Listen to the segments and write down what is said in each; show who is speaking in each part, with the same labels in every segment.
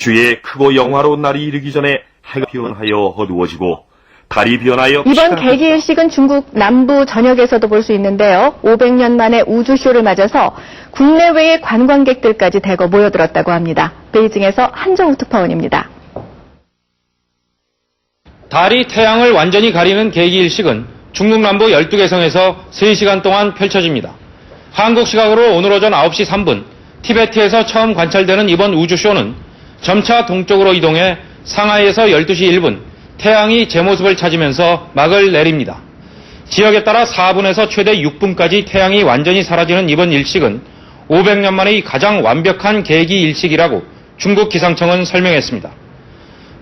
Speaker 1: 주의 크고 영화로운 날이 이르기 전에 해가 변하여 어두워지고 달이 변하여
Speaker 2: 이번 개기일식은 중국 남부 전역에서도 볼 수 있는데요. 500년 만에 우주쇼를 맞아서 국내외의 관광객들까지 대거 모여들었다고 합니다. 베이징에서 한정우 특파원입니다.
Speaker 3: 달이 태양을 완전히 가리는 계기일식은 중국 남부 12개 성에서 3시간 동안 펼쳐집니다. 한국 시각으로 오늘 오전 9시 3분 티베트에서 처음 관찰되는 이번 우주쇼는 점차 동쪽으로 이동해 상하이에서 12시 1분 태양이 제 모습을 찾으면서 막을 내립니다. 지역에 따라 4분에서 최대 6분까지 태양이 완전히 사라지는 이번 일식은 500년 만의 가장 완벽한 계기 일식이라고 중국 기상청은 설명했습니다.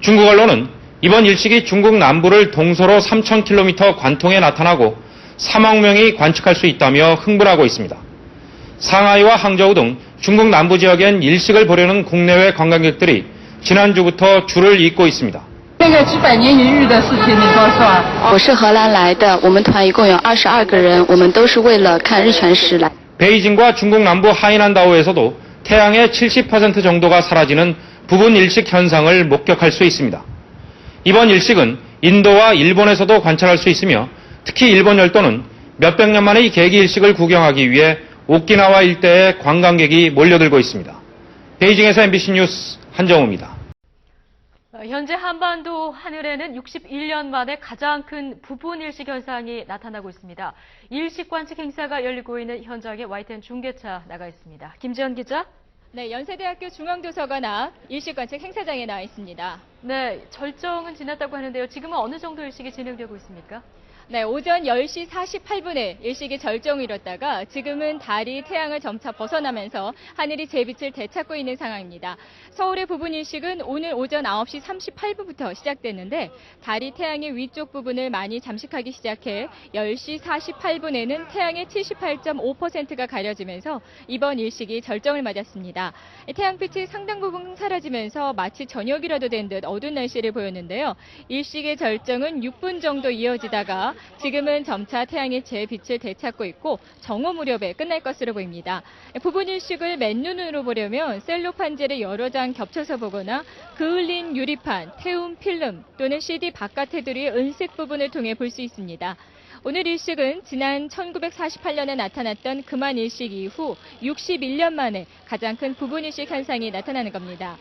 Speaker 3: 중국 언론은 이번 일식이 중국 남부를 동서로 3,000km 관통에 나타나고 3억 명이 관측할 수 있다며 흥분하고 있습니다. 상하이와 항저우 등 중국 남부 지역엔 일식을 보려는 국내외 관광객들이 지난주부터 줄을 잇고 있습니다.
Speaker 4: 那个举百年一日的事情你多少啊？
Speaker 5: 我是荷兰来的，我们团一共有二十二个人，我们都是为了看日全食来。
Speaker 3: 베이징과 중국 남부 하이난다오에서도 태양의 70% 정도가 사라지는 부분 일식 현상을 목격할 수 있습니다. 이번 일식은 인도와 일본에서도 관찰할 수 있으며 특히 일본 열도는 몇백 년 만에 이 계기 일식을 구경하기 위해 오키나와 일대에 관광객이 몰려들고 있습니다. 베이징에서 MBC 뉴스 한정우입니다.
Speaker 6: 어, 현재 한반도 하늘에는 61년 만에 가장 큰 부분 일식 현상이 나타나고 있습니다. 일식 관측 행사가 열리고 있는 현장에 YTN 중계차 나가 있습니다. 김지연 기자.
Speaker 7: 네, 연세대학교 중앙도서관 앞 일식 관측 행사장에 나와 있습니다.
Speaker 6: 네, 절정은 지났다고 하는데요. 지금은 어느 정도 일식이 진행되고 있습니까?
Speaker 7: 네, 오전 10시 48분에 일식이 절정을 이뤘다가 지금은 달이 태양을 점차 벗어나면서 하늘이 제 빛을 되찾고 있는 상황입니다. 서울의 부분 일식은 오늘 오전 9시 38분부터 시작됐는데 달이 태양의 위쪽 부분을 많이 잠식하기 시작해 10시 48분에는 태양의 78.5%가 가려지면서 이번 일식이 절정을 맞았습니다. 태양빛이 상당 부분 사라지면서 마치 저녁이라도 된 듯 어두운 날씨를 보였는데요. 일식의 절정은 6분 정도 이어지다가 지금은 점차 태양의 제 빛을 되찾고 있고 정오 무렵에 끝날 것으로 보입니다. 부분 일식을 맨눈으로 보려면 셀로판지를 여러 장 겹쳐서 보거나 그을린 유리판, 태움 필름 또는 CD 바깥 테두리의 은색 부분을 통해 볼 수 있습니다. 오늘 일식은 지난 1948년에 나타났던 그만 일식 이후 61년 만에 가장 큰 부분 일식 현상이 나타나는 겁니다.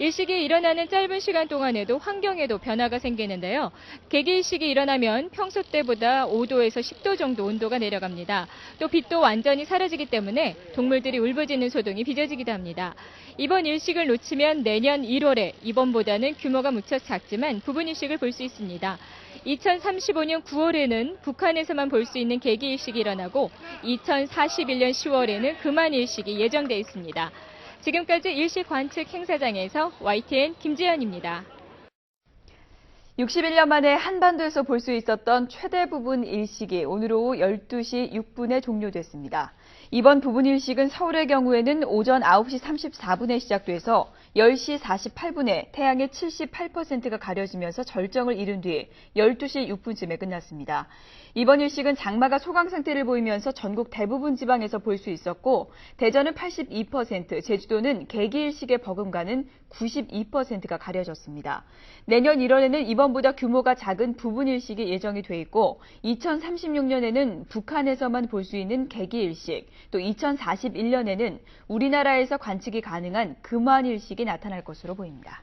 Speaker 7: 일식이 일어나는 짧은 시간 동안에도 환경에도 변화가 생기는데요. 개기 일식이 일어나면 평소 때보다 5도에서 10도 정도 온도가 내려갑니다. 또 빛도 완전히 사라지기 때문에 동물들이 울부짖는 소동이 빚어지기도 합니다. 이번 일식을 놓치면 내년 1월에 이번보다는 규모가 무척 작지만 부분 일식을 볼 수 있습니다. 2035년 9월에는 북한에서만 볼 수 있는 개기 일식이 일어나고 2041년 10월에는 그만 일식이 예정돼 있습니다. 지금까지 일식 관측 행사장에서 YTN 김지연입니다.
Speaker 8: 61년 만에 한반도에서 볼 수 있었던 최대 부분 일식이 오늘 오후 12시 6분에 종료됐습니다. 이번 부분 일식은 서울의 경우에는 오전 9시 34분에 시작돼서 10시 48분에 태양의 78%가 가려지면서 절정을 이룬 뒤 12시 6분쯤에 끝났습니다. 이번 일식은 장마가 소강 상태를 보이면서 전국 대부분 지방에서 볼 수 있었고 대전은 82%, 제주도는 개기일식의 버금가는 92%가 가려졌습니다. 내년 1월에는 이번보다 규모가 작은 부분 일식이 예정이 돼 있고 2036년에는 북한에서만 볼 수 있는 개기일식, 또 2041년에는 우리나라에서 관측이 가능한 금환일식이 나타날 것으로 보입니다.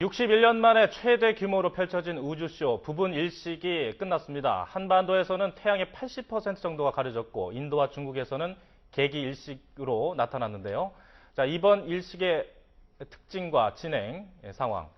Speaker 9: 61년 만에 최대 규모로 펼쳐진 우주쇼 부분 일식이 끝났습니다. 한반도에서는 태양의 80% 정도가 가려졌고 인도와 중국에서는 개기 일식으로 나타났는데요. 자, 이번 일식의 특징과 진행 예, 상황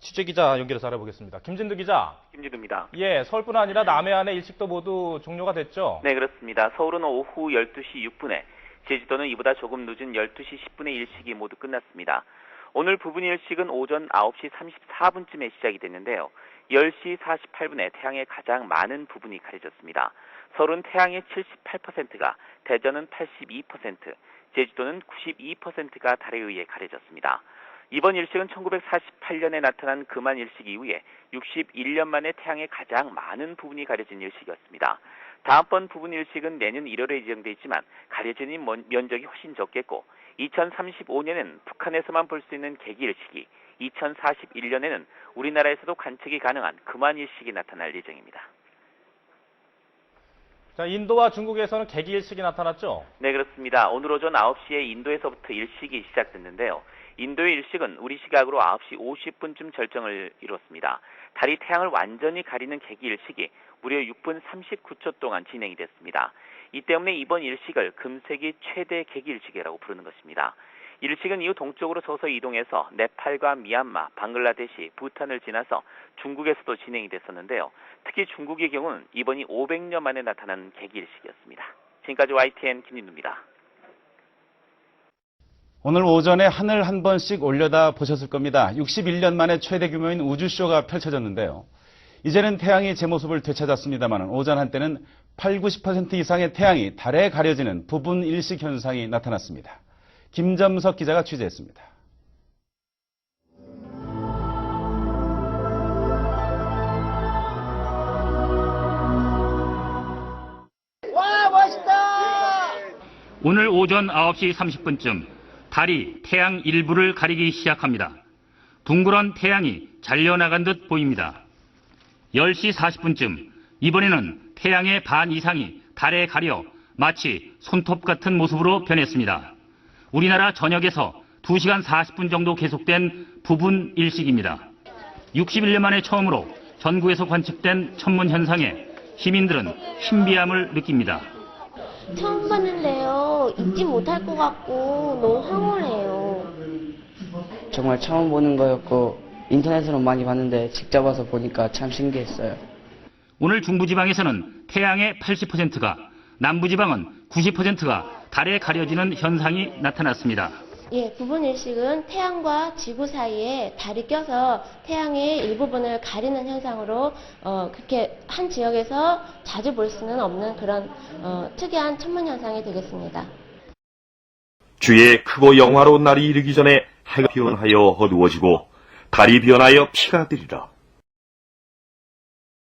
Speaker 9: 취재 기자 연결해서 알아보겠습니다. 김진두 기자.
Speaker 10: 김지두입니다.
Speaker 9: 예, 서울뿐 아니라 남해안의 일식도 모두 종료가 됐죠?
Speaker 10: 네, 그렇습니다. 서울은 오후 12시 6분에, 제주도는 이보다 조금 늦은 12시 10분에 일식이 모두 끝났습니다. 오늘 부분 일식은 오전 9시 34분쯤에 시작이 됐는데요. 10시 48분에 태양의 가장 많은 부분이 가려졌습니다. 서울은 태양의 78%가, 대전은 82%, 제주도는 92%가 달에 의해 가려졌습니다. 이번 일식은 1948년에 나타난 금한 일식 이후에 61년 만에 태양의 가장 많은 부분이 가려진 일식이었습니다. 다음번 부분 일식은 내년 1월에 예정돼 있지만 가려지는 면적이 훨씬 적겠고 2035년에는 북한에서만 볼 수 있는 개기 일식이, 2041년에는 우리나라에서도 관측이 가능한 금환일식이 나타날 예정입니다.
Speaker 9: 자, 인도와 중국에서는 개기 일식이 나타났죠?
Speaker 10: 네, 그렇습니다. 오늘 오전 9시에 인도에서부터 일식이 시작됐는데요. 인도의 일식은 우리 시각으로 9시 50분쯤 절정을 이뤘습니다. 달이 태양을 완전히 가리는 개기 일식이 무려 6분 39초 동안 진행이 됐습니다. 이 때문에 이번 일식을 금세기 최대 개기 일식이라고 부르는 것입니다. 일식은 이후 동쪽으로 서서히 이동해서 네팔과 미얀마, 방글라데시, 부탄을 지나서 중국에서도 진행이 됐었는데요. 특히 중국의 경우는 이번이 500년 만에 나타난 개기 일식이었습니다. 지금까지 YTN 김민두입니다.
Speaker 11: 오늘 오전에 하늘 한 번씩 올려다 보셨을 겁니다. 61년 만에 최대 규모인 우주쇼가 펼쳐졌는데요. 이제는 태양이 제 모습을 되찾았습니다만 오전 한때는 8, 90% 이상의 태양이 달에 가려지는 부분 일식 현상이 나타났습니다. 김점석 기자가 취재했습니다.
Speaker 12: 오늘 오전 9시 30분쯤 달이 태양 일부를 가리기 시작합니다. 둥그런 태양이 잘려나간 듯 보입니다. 10시 40분쯤 이번에는 태양의 반 이상이 달에 가려 마치 손톱 같은 모습으로 변했습니다. 우리나라 전역에서 2시간 40분 정도 계속된 부분 일식입니다. 61년 만에 처음으로 전국에서 관측된 천문 현상에 시민들은 신비함을 느낍니다.
Speaker 13: 잊지 못할 것 같고 너무 황홀해요.
Speaker 14: 정말 처음 보는 거였고 인터넷으로 많이 봤는데 직접 와서 보니까 참 신기했어요.
Speaker 12: 오늘 중부지방에서는 태양의 80%가 남부지방은 90%가 달에 가려지는 현상이 나타났습니다.
Speaker 13: 예, 부분 일식은 태양과 지구 사이에 달이 껴서 태양의 일부분을 가리는 현상으로 어, 그렇게 한 지역에서 자주 볼 수는 없는 그런 어, 특이한 천문 현상이 되겠습니다.
Speaker 1: 주의 크고 영화로운 날이 이르기 전에 해가 변하여 어두워지고 달이 변하여 피가 뜨리라.